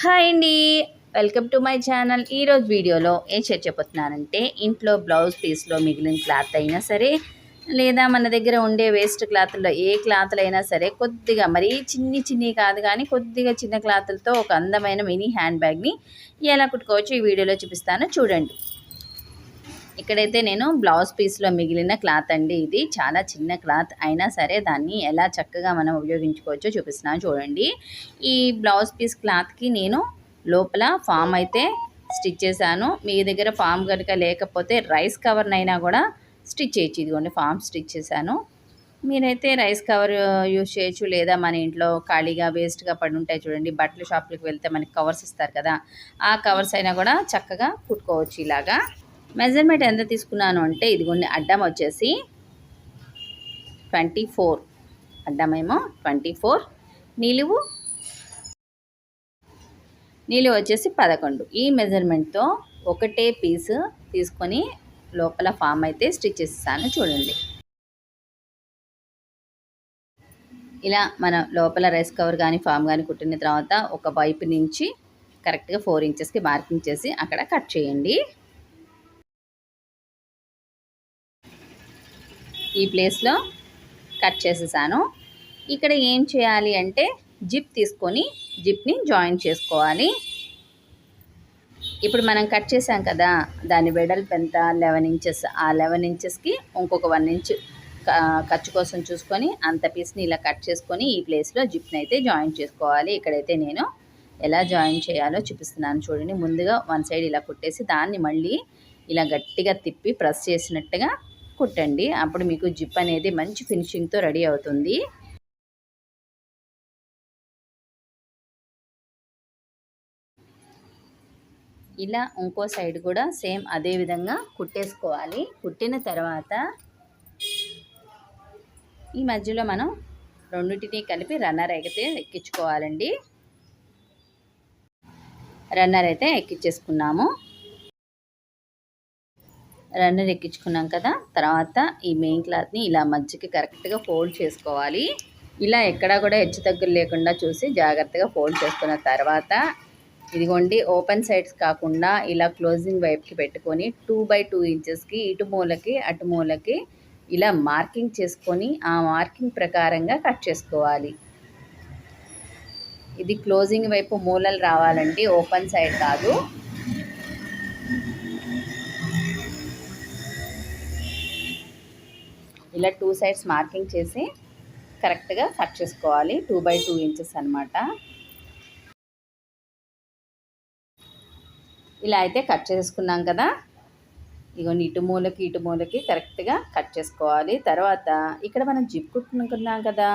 Hi అండి. Welcome to my channel. ఈరోజు వీడియోలో ఏం చెప్పబోతున్నానంటే ఇంట్లో బ్లౌజ్ పీస్లో మిగిలిన క్లాత్ అయినా సరే లేదా మన దగ్గర ఉండే వేస్ట్ క్లాత్లో ఏ క్లాత్లు అయినా సరే కొద్దిగా మరీ చిన్ని చిన్ని కాదు కానీ కొద్దిగా చిన్న క్లాత్లతో ఒక అందమైన మినీ హ్యాండ్ బ్యాగ్ని ఎలా కుట్టుకోవచ్చు ఈ వీడియోలో చూపిస్తాను. చూడండి. ఇక్కడైతే నేను బ్లౌజ్ పీస్లో మిగిలిన క్లాత్ అండి ఇది. చాలా చిన్న క్లాత్ అయినా సరే దాన్ని ఎలా చక్కగా మనం ఉపయోగించుకోవచ్చో చూపిస్తున్నాను చూడండి. ఈ బ్లౌజ్ పీస్ క్లాత్కి నేను లోపల ఫామ్ అయితే స్టిచ్ చేశాను. మీ దగ్గర ఫామ్ కనుక లేకపోతే రైస్ కవర్నైనా కూడా స్టిచ్ చేయొచ్చు. ఇదిగోండి ఫామ్ స్టిచ్ చేశాను. మీరైతే రైస్ కవర్ యూజ్ చేయొచ్చు. లేదా మన ఇంట్లో ఖాళీగా వేస్ట్గా పడి ఉంటాయి చూడండి. బట్టల షాప్లకు వెళ్తే మనకి కవర్స్ ఇస్తారు కదా. ఆ కవర్స్ అయినా కూడా చక్కగా కుట్టుకోవచ్చు ఇలాగా. మెజర్మెంట్ ఎంత తీసుకున్నాను అంటే ఇదిగోండి అడ్డం వచ్చేసి ట్వంటీ ఫోర్. అడ్డమేమో ట్వంటీ ఫోర్. నిలువు నిలువు వచ్చేసి పదకొండు. ఈ మెజర్మెంట్తో ఒకటే పీస్ తీసుకొని లోపల ఫామ్ అయితే స్టిచ్ చేస్తాను చూడండి. ఇలా మనం లోపల రైస్ కవర్ కానీ ఫామ్ కానీ కుట్టిన తర్వాత ఒక వైపు నుంచి కరెక్ట్గా ఫోర్ ఇంచెస్కి మార్కింగ్ చేసి అక్కడ కట్ చేయండి. ఈ ప్లేస్లో కట్ చేసేసాను. ఇక్కడ ఏం చేయాలి అంటే జిప్ తీసుకొని జిప్ని జాయిన్ చేసుకోవాలి. ఇప్పుడు మనం కట్ చేసాం కదా దాని వెడల్పు ఎంత? Eleven inches. ఆ లెవెన్ ఇంచెస్కి ఇంకొక వన్ ఇంచ్ ఖర్చు కోసం చూసుకొని అంత పీస్ని ఇలా కట్ చేసుకొని ఈ ప్లేస్లో జిప్ని అయితే జాయిన్ చేసుకోవాలి. ఇక్కడైతే నేను ఎలా జాయిన్ చేయాలో చూపిస్తున్నాను చూడండి. ముందుగా వన్ సైడ్ ఇలా కుట్టేసి దాన్ని మళ్ళీ ఇలా గట్టిగా తిప్పి ప్రెస్ చేసినట్టుగా కుట్టండి. అప్పుడు మీకు జిప్ అనేది మంచి ఫినిషింగ్తో రెడీ అవుతుంది. ఇలా ఇంకో సైడ్ కూడా సేమ్ అదే విధంగా కుట్టేసుకోవాలి. కుట్టిన తర్వాత ఈ మధ్యలో మనం రెండింటిని కలిపి రన్నర్ అయితే ఎక్కించుకోవాలండి. రన్నర్ అయితే ఎక్కించేసుకున్నాము. రన్నర్ ఎక్కించుకున్నాం కదా తర్వాత ఈ మెయిన్ క్లాత్ని ఇలా మధ్యకి కరెక్ట్గా ఫోల్డ్ చేసుకోవాలి. ఇలా ఎక్కడా కూడా హెచ్చు తగ్గులు లేకుండా చూసి జాగ్రత్తగా ఫోల్డ్ చేసుకున్న తర్వాత ఇదిగోండి ఓపెన్ సైడ్స్ కాకుండా ఇలా క్లోజింగ్ వైపుకి పెట్టుకొని టూ బై టూ ఇంచెస్కి ఇటు మూలకి అటు మూలకి ఇలా మార్కింగ్ చేసుకొని ఆ మార్కింగ్ ప్రకారంగా కట్ చేసుకోవాలి. ఇది క్లోజింగ్ వైపు మూలలు రావాలండి ఓపెన్ సైడ్ కాదు. ఇలా టూ సైడ్స్ మార్కింగ్ చేసి కరెక్ట్గా కట్ చేసుకోవాలి. టూ బై టూ ఇంచెస్ అనమాట ఇలా అయితే కట్ చేసుకున్నాం కదా. ఇగోండి ఇటు మూలకి ఇటు మూలకి కరెక్ట్గా కట్ చేసుకోవాలి. తర్వాత ఇక్కడ మనం జిప్ కుట్టుకున్నాం కదా.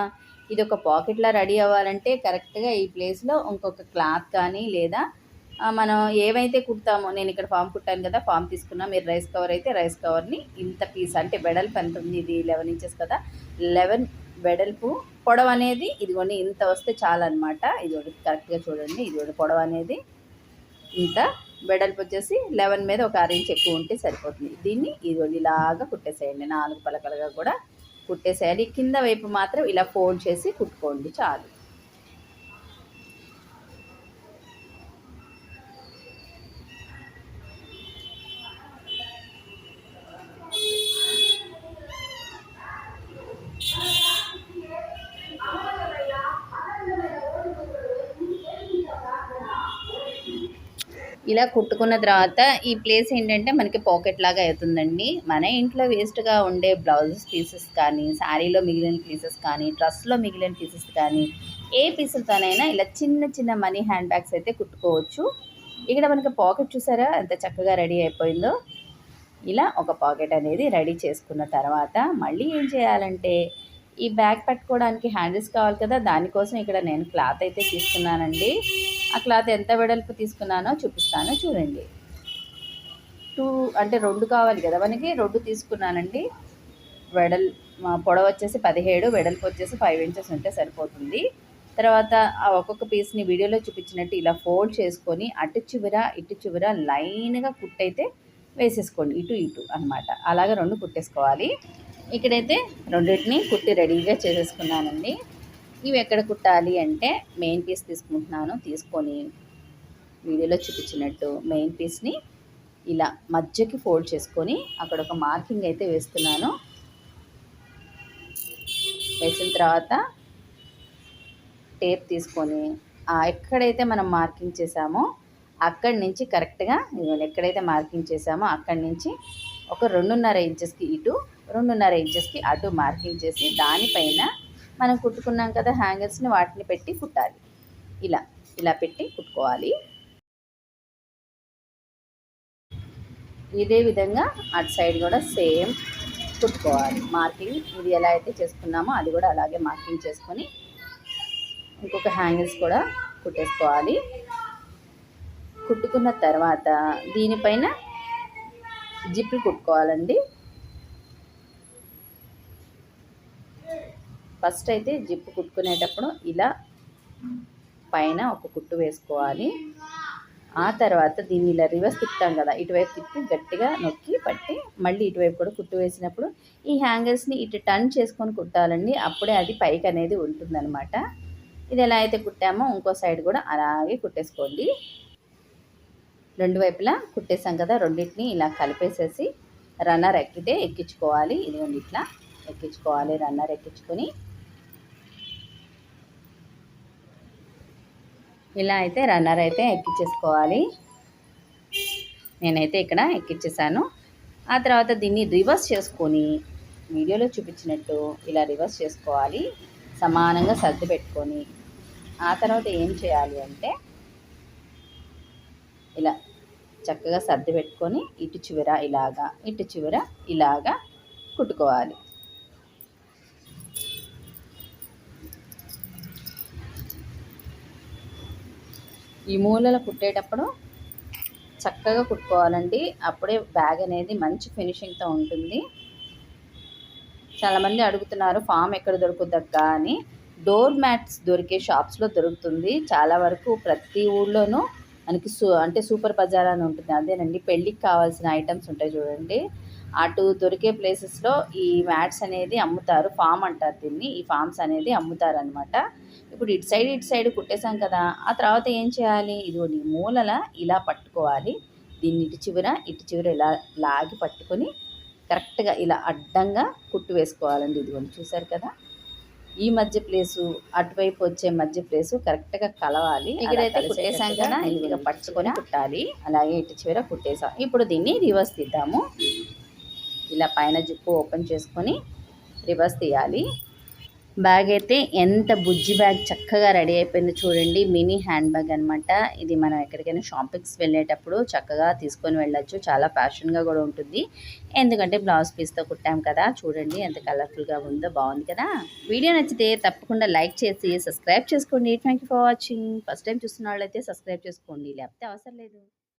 ఇది ఒక పాకెట్లా రెడీ అవ్వాలంటే కరెక్ట్గా ఈ ప్లేస్లో ఇంకొక క్లాత్ కానీ లేదా మనం ఏవైతే కుడతామో నేను ఇక్కడ ఫామ్ కుట్టాను కదా ఫామ్ తీసుకున్నా మీరు రైస్ కవర్ అయితే రైస్ కవర్ని ఇంత పీస్ అంటే వెడల్పు ఎంత ఉంది? ఇది లెవెన్ ఇంచెస్ కదా. లెవెన్ వెడల్పు పొడవు అనేది ఇదిగోండి ఇంత వస్తే చాలన్నమాట. ఇది ఒకటి కరెక్ట్గా చూడండి ఇది పొడవు అనేది. ఇంత వెడల్పు వచ్చేసి లెవెన్ మీద ఒక అరేంజ్ ఇంచ్ ఎక్కువ ఉంటే సరిపోతుంది. దీన్ని ఇదిగోండి ఇలాగా కుట్టేసేయండి. నాలుగు పలకలుగా కూడా కుట్టేసేయాలి. కింద వైపు మాత్రం ఇలా ఫోల్డ్ చేసి కుట్టుకోండి చాలు. ఇలా కుట్టుకున్న తర్వాత ఈ ప్లేస్ ఏంటంటే మనకి పాకెట్ లాగా అవుతుందండి. మన ఇంట్లో వేస్ట్గా ఉండే బ్లౌజెస్ పీసెస్ కానీ శారీలో మిగిలిన పీసెస్ కానీ డ్రెస్లో మిగిలిన పీసెస్ కానీ ఏ పీసులతోనైనా ఇలా చిన్న చిన్న మనీ హ్యాండ్ బ్యాగ్స్ అయితే కుట్టుకోవచ్చు. ఇక్కడ మనకి పాకెట్ చూసారా? ఎంత చక్కగా రెడీ అయిపోయిందో. ఇలా ఒక పాకెట్ అనేది రెడీ చేసుకున్న తర్వాత మళ్ళీ ఏం చేయాలంటే ఈ బ్యాగ్ పెట్టుకోవడానికి హ్యాండిల్స్ కావాలి కదా దానికోసం ఇక్కడ నేను క్లాత్ అయితే తీసుకున్నానండి. ఆ క్లాత్ ఎంత వెడల్పు తీసుకున్నానో చూపిస్తాను చూడండి. టూ అంటే రెండు కావాలి కదా మనకి రెండు తీసుకున్నానండి. వెడల్ పొడవ వచ్చేసి పదిహేడు వెడల్పు వచ్చేసి ఫైవ్ ఇంచెస్ ఉంటే సరిపోతుంది. తర్వాత ఆ ఒక్కొక్క పీస్ని వీడియోలో చూపించినట్టు ఇలా ఫోల్డ్ చేసుకొని అటు చివర ఇటు చివర లైన్గా కుట్టయితే వేసేసుకోండి ఇటు ఇటు అనమాట అలాగే రెండు కుట్టేసుకోవాలి. ఇక్కడైతే రెండింటిని కుట్టి రెడీగా చేసేసుకున్నానండి. ఇవి ఎక్కడ కుట్టాలి అంటే మెయిన్ పీస్ తీసుకుంటున్నాను తీసుకొని వీడియోలో చూపించినట్టు మెయిన్ పీస్ని ఇలా మధ్యకి ఫోల్డ్ చేసుకొని అక్కడ ఒక మార్కింగ్ అయితే వేస్తున్నాను. వేసిన తర్వాత టేప్ తీసుకొని ఎక్కడైతే మనం మార్కింగ్ చేసామో అక్కడి నుంచి కరెక్ట్గా ఎక్కడైతే మార్కింగ్ చేసామో అక్కడి నుంచి ఒక రెండున్నర ఇంచెస్కి ఇటు రెండున్నర ఇంచెస్కి అటు మార్కింగ్ చేసి దానిపైన మనం కుట్టుకున్నాం కదా హ్యాంగర్స్ని వాటిని పెట్టి కుట్టాలి. ఇలా ఇలా పెట్టి కుట్టుకోవాలి. ఇదే విధంగా అటు సైడ్ కూడా సేమ్ కుట్టుకోవాలి. మార్కింగ్ ఇది ఎలా అయితే చేసుకున్నామో అది కూడా అలాగే మార్కింగ్ చేసుకొని ఇంకొక హ్యాంగిల్స్ కూడా కుట్టేసుకోవాలి. కుట్టుకున్న తర్వాత దీనిపైన జిప్పులు కుట్టుకోవాలండి. ఫస్ట్ అయితే జిప్పు కుట్టుకునేటప్పుడు ఇలా పైన ఒక కుట్టు వేసుకోవాలి. ఆ తర్వాత దీన్ని ఇలా రివర్స్ తిప్పుతాం కదా ఇటువైపు తిప్పి గట్టిగా నొక్కి పట్టి మళ్ళీ ఇటువైపు కూడా కుట్టు వేసినప్పుడు ఈ హ్యాంగర్స్ని ఇటు టర్న్ చేసుకొని కుట్టాలండి. అప్పుడే అది పైకి అనేది ఉంటుందన్నమాట. ఇది ఎలా అయితే కుట్టామో ఇంకో సైడ్ కూడా అలాగే కుట్టేసుకోండి. రెండు వైపులా కుట్టేసాం కదా రెండింటిని ఇలా కలిపేసేసి రన్నర్ ఎక్కితే ఎక్కించుకోవాలి. ఇదిగోండి ఇట్లా ఎక్కించుకోవాలి రన్నర్ ఎక్కించుకొని. ఇలా అయితే రన్నర్ అయితే ఎక్కించేసుకోవాలి నేనైతే ఇక్కడ ఎక్కించేసాను ఆ తర్వాత దీన్ని రివర్స్ చేసుకొని వీడియోలో చూపించినట్టు ఇలా రివర్స్ చేసుకోవాలి. సమానంగా సర్ది పెట్టుకొని ఆ తర్వాత ఏం చేయాలి అంటే ఇలా చక్కగా సర్ది పెట్టుకొని ఇటు చివర ఇలాగా ఇటు చివర ఇలాగా కుట్టుకోవాలి. ఈ మూలలు కుట్టేటప్పుడు చక్కగా కుట్టుకోవాలండి. అప్పుడే బ్యాగ్ అనేది మంచి ఫినిషింగ్తో ఉంటుంది. చాలామంది అడుగుతున్నారు ఫామ్ ఎక్కడ దొరుకుద్దక్క అని. డోర్ మ్యాట్స్ దొరికే షాప్స్లో దొరుకుతుంది. చాలా వరకు ప్రతి ఊళ్ళోనూ మనకి సూ అంటే సూపర్ బజార్ అని ఉంటుంది. అదేనండి. పెళ్ళికి కావాల్సిన ఐటమ్స్ ఉంటాయి చూడండి. అటు దొరికే ప్లేసెస్లో ఈ మ్యాట్స్ అనేది అమ్ముతారు ఫామ్ అంటారు దీన్ని. ఈ ఫామ్స్ అనేది అమ్ముతారు అనమాట ఇప్పుడు ఇటు సైడ్ ఇటు సైడ్ కుట్టేసాం కదా ఆ తర్వాత ఏం చేయాలి? ఇదిగోండి మూలల ఇలా పట్టుకోవాలి. దీన్ని ఇటు చివర ఇటు చివర ఇలా లాగి పట్టుకొని కరెక్ట్గా ఇలా అడ్డంగా కుట్టు వేసుకోవాలండి. ఇదిగోండి చూసారు కదా? ఈ మధ్య ప్లేసు అటువైపు వచ్చే మధ్య ప్లేసు కరెక్ట్గా కలవాలి. ఇక్కడైతే కుట్టేసాం కదా ఇదిగా పట్టుకొని కుట్టాలి. అలాగే ఇటు చివర కుట్టేసాం ఇప్పుడు దీన్ని రివర్స్ తీద్దాము. ఇలా పైన జిప్పు ఓపెన్ చేసుకొని రివర్స్ తీయాలి. బ్యాగ్ అయితే ఎంత బుజ్జి బ్యాగ్ చక్కగా రెడీ అయిపోయింది చూడండి. మినీ హ్యాండ్ బ్యాగ్ అనమాట ఇది మనం ఎక్కడికైనా షాపింగ్స్ వెళ్ళేటప్పుడు చక్కగా తీసుకొని వెళ్ళొచ్చు. చాలా ఫ్యాషన్గా కూడా ఉంటుంది. ఎందుకంటే బ్లౌజ్ పీస్తో కుట్టాం కదా. చూడండి ఎంత కలర్ఫుల్గా ఉందో బాగుంది కదా. వీడియో నచ్చితే తప్పకుండా లైక్ చేసి సబ్స్క్రైబ్ చేసుకోండి. Thank for watching first time చూస్తున్న వాళ్ళైతే సబ్స్క్రైబ్ చేసుకోండి. లేకపోతే అవసరం లేదు.